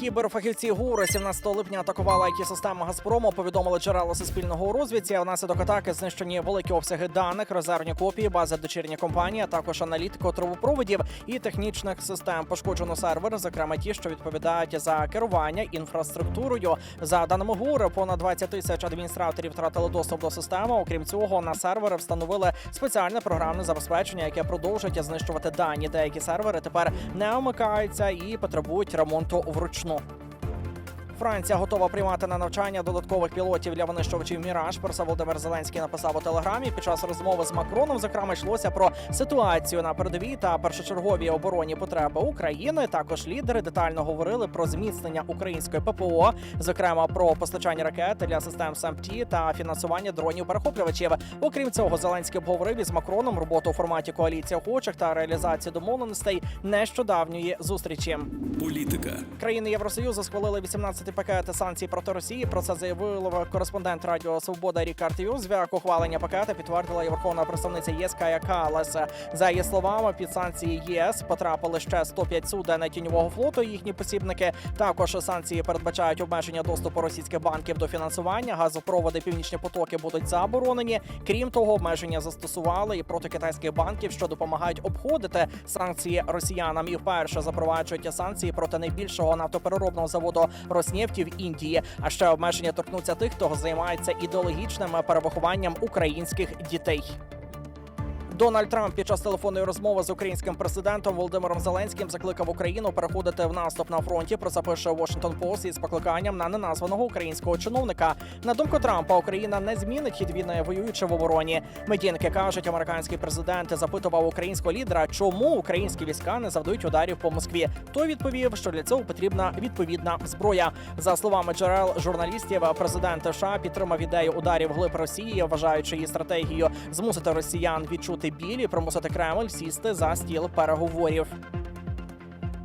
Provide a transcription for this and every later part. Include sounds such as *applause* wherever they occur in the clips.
Кіберфахівці ГУР 17 липня атакували it системи Газпрому. Повідомили джерела суспільного розвідці. Внаслідок атаки знищені великі обсяги даних, резервні копії, бази дочірні компанії, а також аналітику трубопроводів і технічних систем. Пошкоджено сервери, зокрема ті, що відповідають за керування інфраструктурою. За даними ГУР, понад 20 тисяч адміністраторів втратили доступ до системи. Окрім цього, на сервери встановили спеціальне програмне забезпечення, яке продовжує знищувати дані. Деякі сервери тепер не вмикаються і потребують ремонту вручну. small. Франція готова приймати на навчання додаткових пілотів для винищувачів Міраж. Про це Володимир Зеленський написав у телеграмі. Під час розмови з Макроном, зокрема, йшлося про ситуацію на передовій та першочергові оборонні потреби України. Також лідери детально говорили про зміцнення української ППО, зокрема про постачання ракет для систем САМПТІ та фінансування дронів перехоплювачів. Окрім цього, Зеленський обговорив із Макроном роботу у форматі коаліції охочих та реалізацію домовленостей нещодавньої зустрічі. Політика. Країни Євросоюзу схвалили 18 пакети санкцій проти Росії. Про це заявив кореспондент Радіо Свобода Рікард Юзвяк. Ухвалення пакета підтвердила і верховна представниця ЄС Кая Калас. За її словами, під санкції ЄС потрапили ще 105 суден тіньового флоту. Їхні посібники також санкції передбачають обмеження доступу російських банків до фінансування. Газопроводи північні потоки будуть заборонені. Крім того, обмеження застосували і проти китайських банків, що допомагають обходити санкції росіянам. І вперше запроваджують санкції проти найбільшого нафтопереробного заводу Роснефті в Індії. А ще обмеження торкнуться тих, хто займається ідеологічним перевихованням українських дітей. Дональд Трамп під час телефонної розмови з українським президентом Володимиром Зеленським закликав Україну переходити в наступ на фронті. Про це пише Washington Post із покликанням на неназваного українського чиновника. На думку Трампа, Україна не змінить хід війни, воюючи в обороні. Медійники кажуть, американський президент запитував українського лідера, чому українські війська не завдають ударів по Москві. Той відповів, що для цього потрібна відповідна зброя. За словами джерел журналістів, президент США підтримав ідею ударів глиб Росії, вважаючи її стратегію змусити росіян відчути біль і примусити Кремль сісти за стіл переговорів.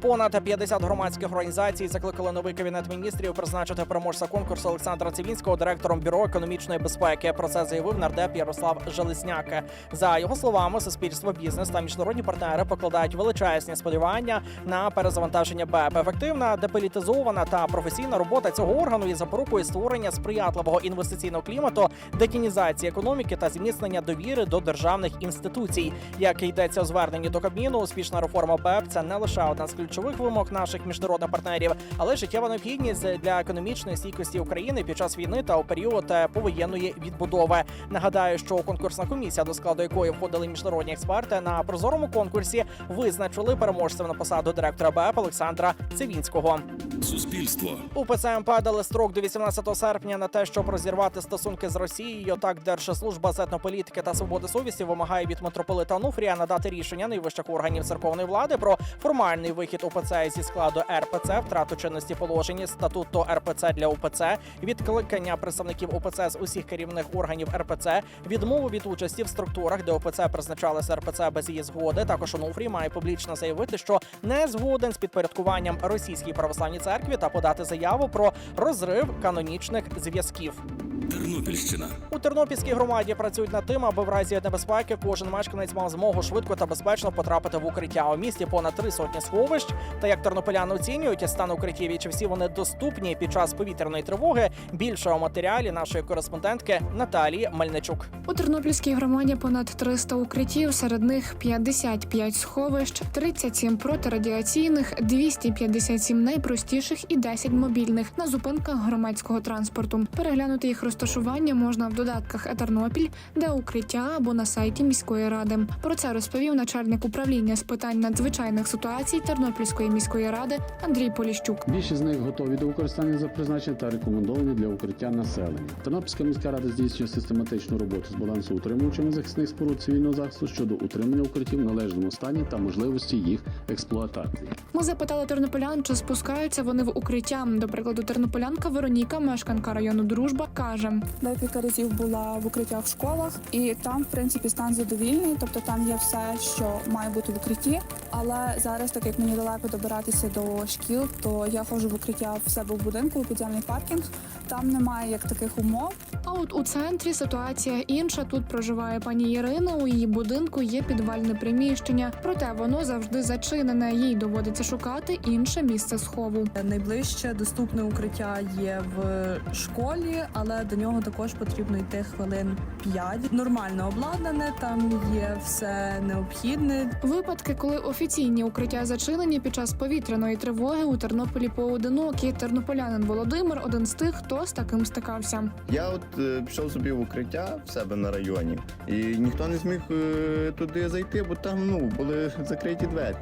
Понад 50 громадських організацій закликали новий кабінет міністрів призначити переможця конкурсу Олександра Цивінського директором бюро економічної безпеки. Про це заявив нардеп Ярослав Железняк. За його словами, суспільство, бізнес та міжнародні партнери покладають величезні сподівання на перезавантаження БЕП. Ефективна, деполітизована та професійна робота цього органу і запорукою створення сприятливого інвестиційного клімату, детінізації економіки та зміцнення довіри до державних інституцій. Як йдеться у зверненні до Кабміну, успішна реформа БЕП це не лише одна з ключових вимог наших міжнародних партнерів, але життєва необхідність для економічної стійкості України під час війни та у період е, повоєнної відбудови. Нагадаю, що конкурсна комісія, до складу якої входили міжнародні експерти, на прозорому конкурсі визначили переможцем на посаду директора БЕП Олександра Цивінського. Суспільство. УПЦ МП дали строк до 18 серпня на те, щоб розірвати стосунки з Росією. Так, Держслужба з етнополітики та свободи совісті вимагає від митрополита Онуфрія надати рішення найвищих органів церковної влади про формальний вихід УПЦ зі складу РПЦ, втрату чинності положення статуту РПЦ для УПЦ, відкликання представників УПЦ з усіх керівних органів РПЦ, відмову від участі в структурах, де УПЦ призначалися РПЦ без її згоди. Також Онуфрій має публічно заявити, що не згоден з підпорядкуванням російській православній церкві та подати заяву про розрив канонічних зв'язків. Тернопільщина. У Тернопільській громаді працюють над тим, аби в разі небезпеки кожен мешканець мав змогу швидко та безпечно потрапити в укриття. У місті понад три сотні сховищ. Та як тернополяни оцінюють стан укриттів і чи всі вони доступні під час повітряної тривоги. Більше у матеріалі нашої кореспондентки Наталії Мельничук. У Тернопільській громаді понад 300 укриттів, серед них 55 сховищ, 37 протирадіаційних, 257 найпростіших і 10 мобільних на зупинках громадського транспорту. Переглянути їх розташування можна в додатках «Етернопіль», де укриття або на сайті міської ради. Про це розповів начальник управління з питань надзвичайних ситуацій Тернопільської міської ради Андрій Поліщук. Більшість з них готові до використання за призначенням та рекомендовані для укриття населення. Тернопільська міська рада здійснює систематичну роботу з балансоутримувачами захисних споруд цивільного захисту щодо утримання укриттів в належному стані та можливості їх експлуатації. Ми запитали тернополян, чи спускаються вони в укриття. До прикладу, тернополянка Вероніка, мешканка району Дружба, каже: Декілька разів була в укриттях в школах, і там, в принципі, стан задовільний, тобто там є все, що має бути в укритті. Але зараз, так як мені далеко добиратися до шкіл, то я ходжу в укриття в себе в будинку у підземний паркінг. Там немає як таких умов. А от у центрі ситуація інша. Тут проживає пані Ірина. У її будинку є підвальне приміщення, проте воно завжди зачинене. Їй доводиться шукати інше місце схову. Найближче доступне укриття є в школі, але до нього також потрібно йти хвилин 5. Нормально обладнане, там є все необхідне. Випадки, коли офіційні укриття зачинені під час повітряної тривоги у Тернополі поодинокі. Тернополянин Володимир один з тих, хто з таким стикався. Я от е, пішов собі в укриття в себе на районі, і ніхто не зміг е, туди зайти, бо там ну були *laughs* закриті двері.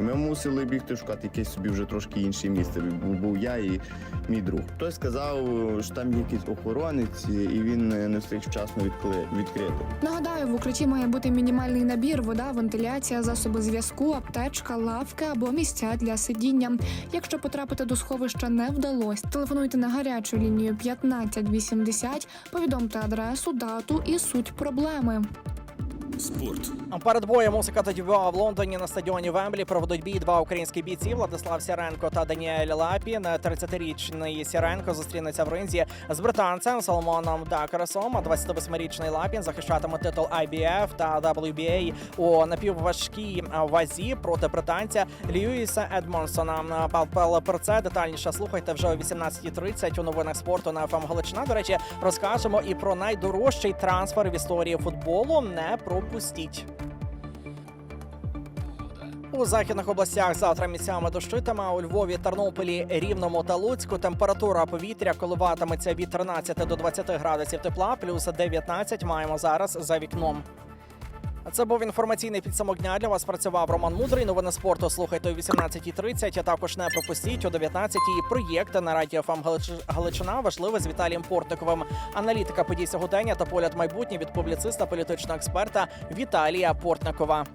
І ми мусили бігти шукати якесь собі вже трошки інше місце. Був, був я і мій друг. Хтось сказав, що там є якийсь охоронець, і він не встиг вчасно відкли, відкрити. Нагадаю, в укритті має бути мінімальний набір: вода, вентиляція, засоби зв'язку, аптечка, лавки або місця для сидіння. Якщо потрапити до сховища не вдалося, телефонуйте на гарячу лінію 1580, повідомте адресу, дату і суть проблеми. Спорт. Перед боєм у Дюбюа в Лондоні на стадіоні Вемблі проведуть бій два українські бійці Владислав Сіренко та Даніель Лапін. 30-річний Сіренко зустрінеться в ринзі з британцем Соломоном Дакаресом. А 28-річний Лапін захищатиме титул IBF та WBA у напівважкій вазі проти британця Льюіса Едмонсона. Пал про це детальніше слухайте вже о 18.30 у новинах спорту на ФМ Галичина. До речі, розкажемо і про найдорожчий трансфер в історії футболу. Не пропустіть. У західних областях завтра місцями дощитиме. У Львові, Тернополі, Рівному та Луцьку температура повітря коливатиметься від 13 до 20 градусів тепла, плюс 19 маємо зараз за вікном. Це був інформаційний підсумок дня. Для вас працював Роман Мудрий. Новини спорту слухайте о 18.30, а також не пропустіть о 19.00 проєкт на радіо ФМ Галич- Галичина. Важливе з Віталієм Портиковим. Аналітика подій сьогодення та погляд майбутнє від публіциста політичного експерта Віталія Портникова.